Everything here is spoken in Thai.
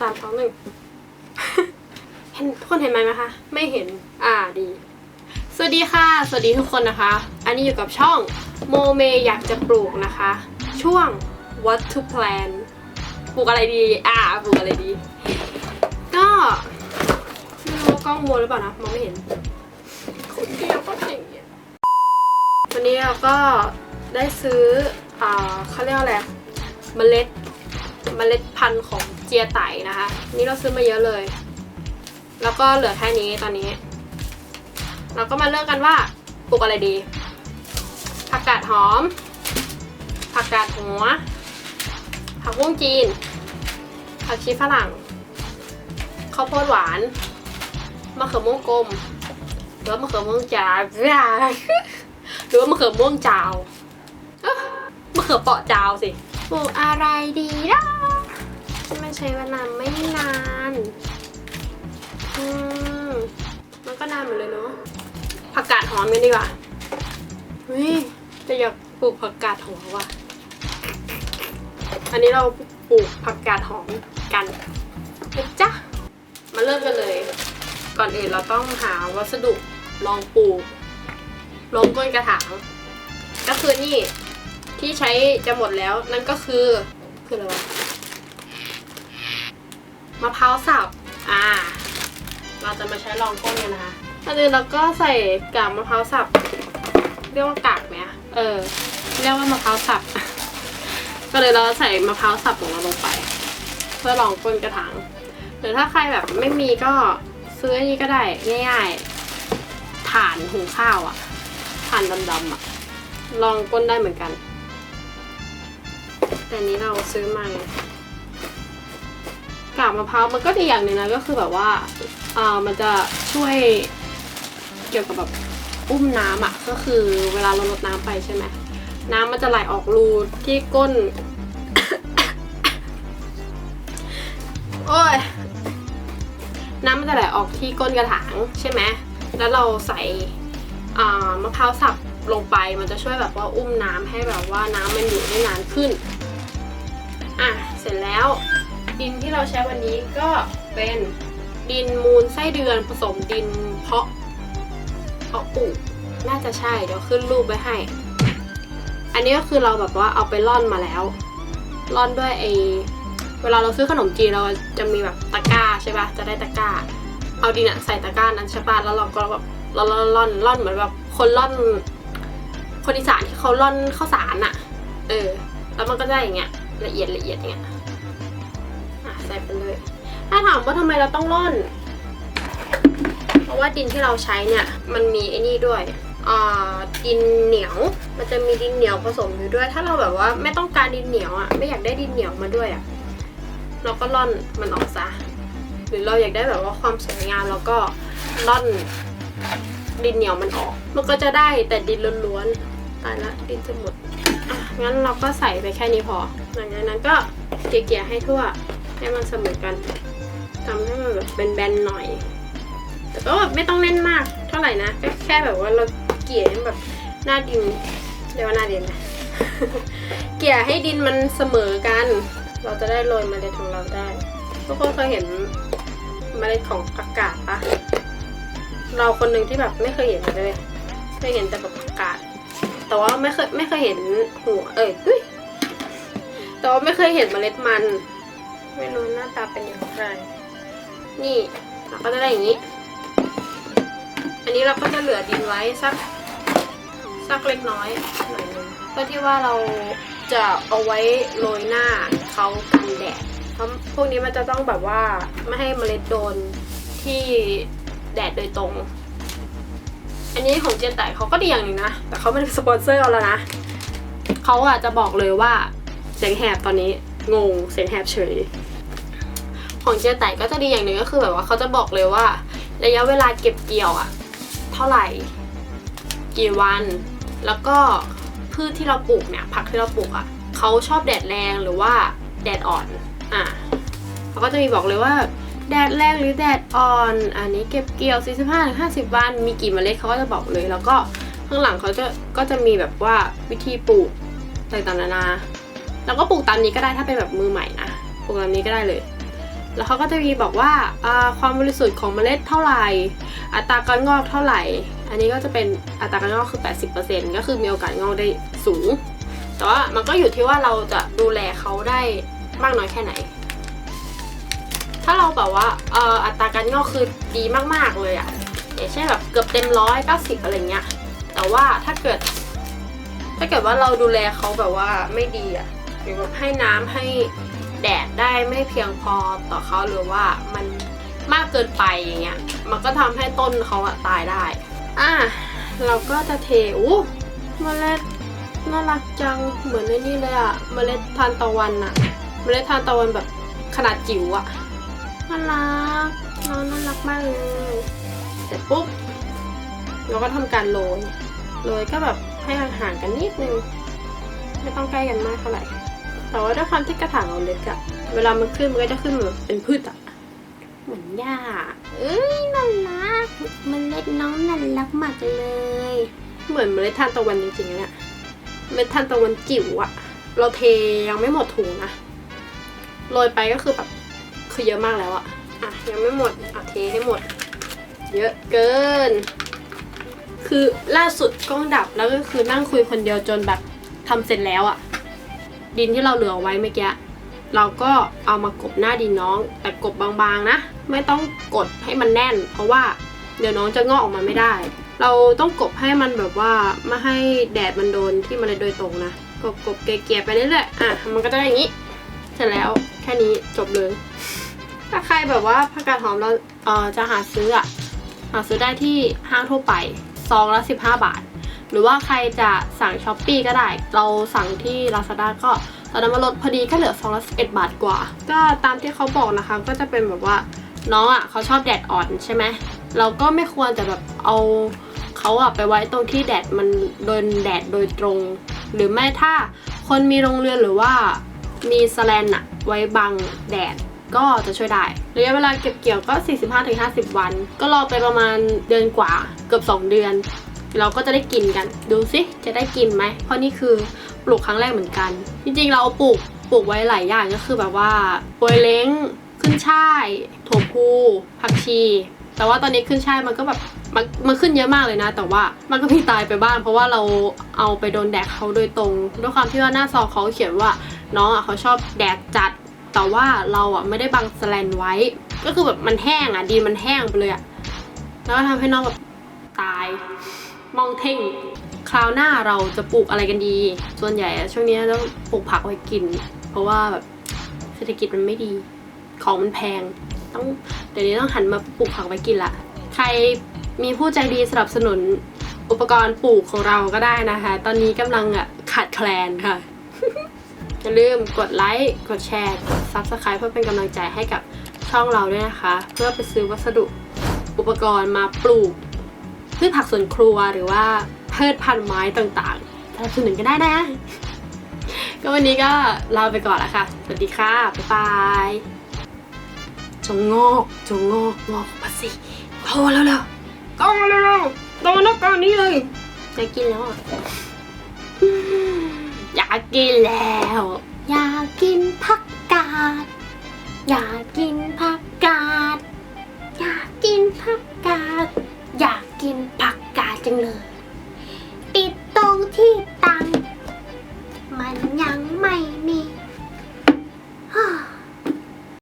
สามสองหนึ่งเห็นทุกคนเห็นไหมไหมคะ ไม่เห็น อ่าดี สวัสดีค่ะ สวัสดีทุกคนนะคะ อันนี้อยู่กับช่องโมเมอยากจะปลูกนะคะ ช่วง what to plan ปลูกอะไรดี อ่าปลูกอะไรดี ก็ไม่รู้ว่ากล้องมัวหรือเปล่านะ มองไม่เห็นคนเดียวก็อย่างเงี้ยวันนี้เราก็ได้ซื้อ อ่าเขาเรียกว่าอะไร เมล็ด เมล็ดพันธุ์ของ เจียไตนะคะ นี่เราซื้อมาเยอะเลย แล้วก็เหลือแค่นี้ตอนนี้ เราก็มาเลือกกันว่าปลูกอะไรดี ผักกาดหอม ผักกาดหัว ผักบุ้งจีน ผักชีฝรั่ง ข้าวโพดหวาน มะเขือม่วงกลม หรือว่ามะเขือม่วงจาหรือว่ามะเขือม่วงจาวมะเขือเปาะจาวสิปลูกอะไรดีนะ ไม่ใช้เวลาไม่นาน อืม มันก็นานเหมือนเลยเนาะ ผักกาดหอมกันดีกว่าเฮ้ยจะอยากปลูกผักกาดหอมว่ะ อันนี้เราปลูกผักกาดหอมกันนะจ๊ะ มาเริ่มกันเลย ก่อนอื่นเราต้องหาวัสดุรองปลูกลงก้นกระถาง ก็คือนี่ที่ใช้จะหมดแล้วนั่นก็คือคืออะไรวะ มะพร้าวสับ อ่า เราจะมาใช้รองก้นกันนะคะตอนนี้เราก็ใส่กากมะพร้าวสับ เรียกว่ากากไหมเออ เรียกว่ามะพร้าวสับ ก็เลยเราใส่มะพร้าวสับของเราลงไป เพื่อรองก้นกระถาง หรือถ้าใครแบบไม่มีก็ซื้ออันนี้ก็ได้ง่ายๆ ถ่านหุงข้าวอะถ่านดำๆอะลองก้นได้เหมือนกัน แต่นี้เราซื้อมา กากมะพร้าวมันก็ดีอย่างหนึ่งนะก็คือแบบว่าอ่ามันจะช่วยเกี่ยวกับแบบอุ้มน้ำอะก็คือเวลาเราลดน้ำไปใช่ไหมน้ำมันจะไหลออกรูที่ก้น โอ้ย น้ำมันจะไหลออกที่ก้นกระถางใช่ไหมแล้วเราใส่อ่ามะพร้าวสับลงไปมันจะช่วยแบบว่าอุ้มน้ำให้แบบว่าน้ำมันอยู่ได้นานขึ้น อะ เสร็จแล้ว ดินที่เราใช้วันนี้ก็เป็นดินมูลไส้เดือนผสมดินเพาะเพาะปลูกน่าจะใช่เดี๋ยวขึ้นรูปไว้ให้ อันนี้ก็คือเราแบบว่าเอาไปร่อนมาแล้วร่อนด้วยไอเวลาเราซื้อขนมจีนเราจะมีแบบตะกร้าใช่ปะจะได้ตะกร้า เอาดินอะใส่ตะกร้านั้นใช่ปะแล้วเราก็แบบร่อนร่อนร่อนร่อนเหมือนแบบคนร่อน คนอีสานที่เขาร่อนข้าวสารอะเออ แล้วมันก็ได้อย่างเงี้ยละเอียดละเอียดอย่างเงี้ย ส่ไปเลย ถ้าถามว่าทำไมเราต้องร่อน เพราะว่าดินที่เราใช้เนี่ย มันมีไอ้นี่ด้วยดินเหนียว มันจะมีดินเหนียวผสมอยู่ด้วย ถ้าเราแบบว่าไม่ต้องการดินเหนียวอะ ไม่อยากได้ดินเหนียวมาด้วยอะ เราก็ร่อนมันออกซะ หรือเราอยากได้แบบว่าความสวยงามแล้วก็ร่อนดินเหนียวมันออก มันก็จะได้แต่ดินล้วนๆตายละดินจะหมด อะงั้นเราก็ใส่ไปแค่นี้พอ หลังจากนั้นก็เกลี่ยๆให้ทั่ว ให้มันเสมอกันทำให้มันแบบแบนๆหน่อย แต่ก็แบบไม่ต้องแน่นมากเท่าไหร่นะก็แค่แบบว่าเราเกลี่ยให้แบบหน้าดินเรียกว่าหน้าดินนะเกลี่ยให้ดินมันเสมอกัน เราจะได้โรยเมล็ดของเราได้ทุกคนเคยเห็นเมล็ดของผักาดปะเราคนหนึ่งที่แบบไม่เคยเห็นเลยเคยเห็นแต่แบบผักาดแต่ว่าไม่เคยไม่เคยเห็นหัวเอ้ยเฮ้ยแต่ว่าไม่เคยเห็นเมล็ดมัน ไม่รู้หน้าตาเป็นอย่างไร นี่เราก็จะได้อย่างนี้ อันนี้เราก็จะเหลือดินไว้สักสักเล็กน้อยหน่อยนึงเพื่อที่ว่าเราจะเอาไว้โรยหน้าเขากันแดด เพราะพวกนี้มันจะต้องแบบว่าไม่ให้เมล็ดโดนที่แดดโดยตรง อันนี้ของเจนไตเขาก็ดีอย่างหนึ่งนะ แต่เขาไม่ได้สปอนเซอร์เราแล้วนะ เขาอะจะบอกเลยว่าเสียงแหบตอนนี้ งงเสียงแหบเฉย ของเจนไตก็จะดีอย่างหนึ่งก็คือแบบว่าเขาจะบอกเลยว่า ระยะเวลาเก็บเกี่ยวอะเท่าไหร่ กี่วัน แล้วก็พืชที่เราปลูกเนี่ยผักที่เราปลูกอะเขาชอบแดดแรงหรือว่าแดดอ่อนอะเขาก็จะมีบอกเลยว่าแดดแรงหรือแดดอ่อน อันนี้เก็บเกี่ยว 45-50 วัน มีกี่เมล็ดเขาก็จะบอกเลย แล้วก็ข้างหลังเขาจะก็จะมีแบบว่าวิธีปลูกต่างๆนานา แล้วก็ปลูกตามนี้ก็ได้ถ้าเป็นแบบมือใหม่นะปลูกตามนี้ก็ได้เลย แล้วเขาก็จะมีบอกว่าความบริสุทธิ์ของเมล็ดเท่าไหร่ อัตราการงอกเท่าไหร่ อันนี้ก็จะเป็นอัตราการงอกคือ 80%ก็คือมีโอกาสงอกได้สูง แต่ว่ามันก็อยู่ที่ว่าเราจะดูแลเขาได้มากน้อยแค่ไหน ถ้าเราแบบว่าอ่ออัตราการงอกคือดีมากๆเลยอะอย่างเช่นแบบเกือบเต็มร้อยเก้าสิบอะไรเงี้ย แต่ว่าถ้าเกิด ถ้าเกิดว่าเราดูแลเขาแบบว่าไม่ดีอะ หรือแบบให้น้ำให้แดดได้ไม่เพียงพอต่อเขาหรือว่ามันมากเกินไปอย่างเงี้ย มันก็ทำให้ต้นเขาอะตายได้ อะเราก็จะเทอู้เมล็ดน่ารักจังเหมือนในนี่เลยอะเมล็ดทานตะวันอะเมล็ดทานตะวันแบบขนาดจิ๋วอะน่ารักน้องน่ารักมากเลยเสร็จปุ๊บเราก็ทำการโรยโรยก็แบบให้ห่างๆกันนิดนึงไม่ต้องใกล้กันมากเท่าไหร่ แต่ว่าด้วยความที่กระถางเราเล็กอะเวลามันขึ้นมันก็จะขึ้นแบบเป็นพืชอะเหมือนหญ้าเอ้ยน่ารักเมันเล็ดน้องน่ารักมากเลย เหมือนเมล็ดทานตะวันจริงๆนะเนี่ยเมล็ดทานตะวันจิ๋วอะเราเทยังไม่หมดถุงนะโรยไปก็คือแบบคือเยอะมากแล้วอะอะยังไม่หมดอะเทให้หมด เยอะเกิน คือล่าสุดกล้องดับแล้วก็คือนั่งคุยคนเดียวจนแบบทำเสร็จแล้วอะ ดินที่เราเหลือไว้เมื่อกี้เราก็เอามากบหน้าดินน้อง แต่กบบางๆนะ ไม่ต้องกดให้มันแน่น เพราะว่าเดี๋ยวน้องจะงอกออกมาไม่ได้ เราต้องกบให้มันแบบว่าไม่ให้แดดมันโดนที่มันเลยโดยตรงนะกบกบๆเกลี่ยไปเรื่อยๆอะมันก็จะได้อย่างนี้เสร็จแล้วแค่นี้จบเลย ถ้าใครแบบว่าผักกาดหอมเราเออจะหาซื้ออะหาซื้อได้ที่ห้างทั่วไปซองละ15 บาท หรือว่าใครจะสั่งช้อปปีก็ได้ เราสั่งที่ Lazada ก็ตอนนั้นมาลดพอดีก็เหลือซองละ11บาทกว่า ก็ตามที่เขาบอกนะคะ ก็จะเป็นแบบว่าน้องอะเขาชอบแดดอ่อนใช่ไหมเราก็ไม่ควรจะแบบเอาเขาอะไปไว้ตรงที่แดดมันโดนแดดโดยตรง หรือไม่ถ้าคนมีโรงเรือนหรือว่ามีสแลนอะไว้บังแดดก็จะช่วยได้ระยะเวลาเก็บเกี่ยวก็ 45-50 วัน ก็รอไปประมาณเดือนกว่าเกือบ 2 เดือน เราก็จะได้กินกัน ดูสิจะได้กินไหม เพราะนี่คือปลูกครั้งแรกเหมือนกัน จริงๆ เราปลูกปลูกไว้หลายอย่างก็คือแบบว่าปวยเล้งขึ้นช่ายถั่วพูผักชี แต่ว่าตอนนี้ขึ้นช่ายมันก็แบบมันมันขึ้นเยอะมากเลยนะ แต่ว่ามันก็มีตายไปบ้าง เพราะว่าเราเอาไปโดนแดดเขาโดยตรงด้วยความที่ว่าหน้าซองเขาเขียนว่าน้องอะเขาชอบแดดจัด แต่ว่าเราอะไม่ได้บังสแลนไว้ ก็คือแบบมันแห้งอะดินมันแห้งไปเลยอะแล้วทำให้น้องแบบตาย มองเท่ง คราวหน้าเราจะปลูกอะไรกันดี ส่วนใหญ่ช่วงนี้ต้องปลูกผักไว้กิน เพราะว่าแบบเศรษฐกิจมันไม่ดี ของมันแพง ต้องเดี๋ยวนี้ต้องหันมาปลูกผักไว้กินละใครมีผู้ใจดีสนับสนุนอุปกรณ์ปลูกของเราก็ได้นะคะ ตอนนี้กำลังอะขาดแคลนค่ะ อย่าลืมกดไลค์ กดแชร์ กด Subscribe เพื่อเป็นกำลังใจให้กับช่องเราด้วยนะคะ เพื่อไปซื้อวัสดุอุปกรณ์มาปลูก พืชผักสวนครัวหรือว่าพืชพันธุ์ไม้ต่างๆสนับสนุนกันได้นะ ก็วันนี้ก็ลาไปก่อนละค่ะ สวัสดีค่ะ บ๊ายบายจงงอกจงงอกงอกมาสิโทรแล้วเร็วๆก็มาเร็วๆตอนนักการนี้เลยจะกินแล้วอะอยากกินแล้ว อยากกินผักกาดอยากกิน ด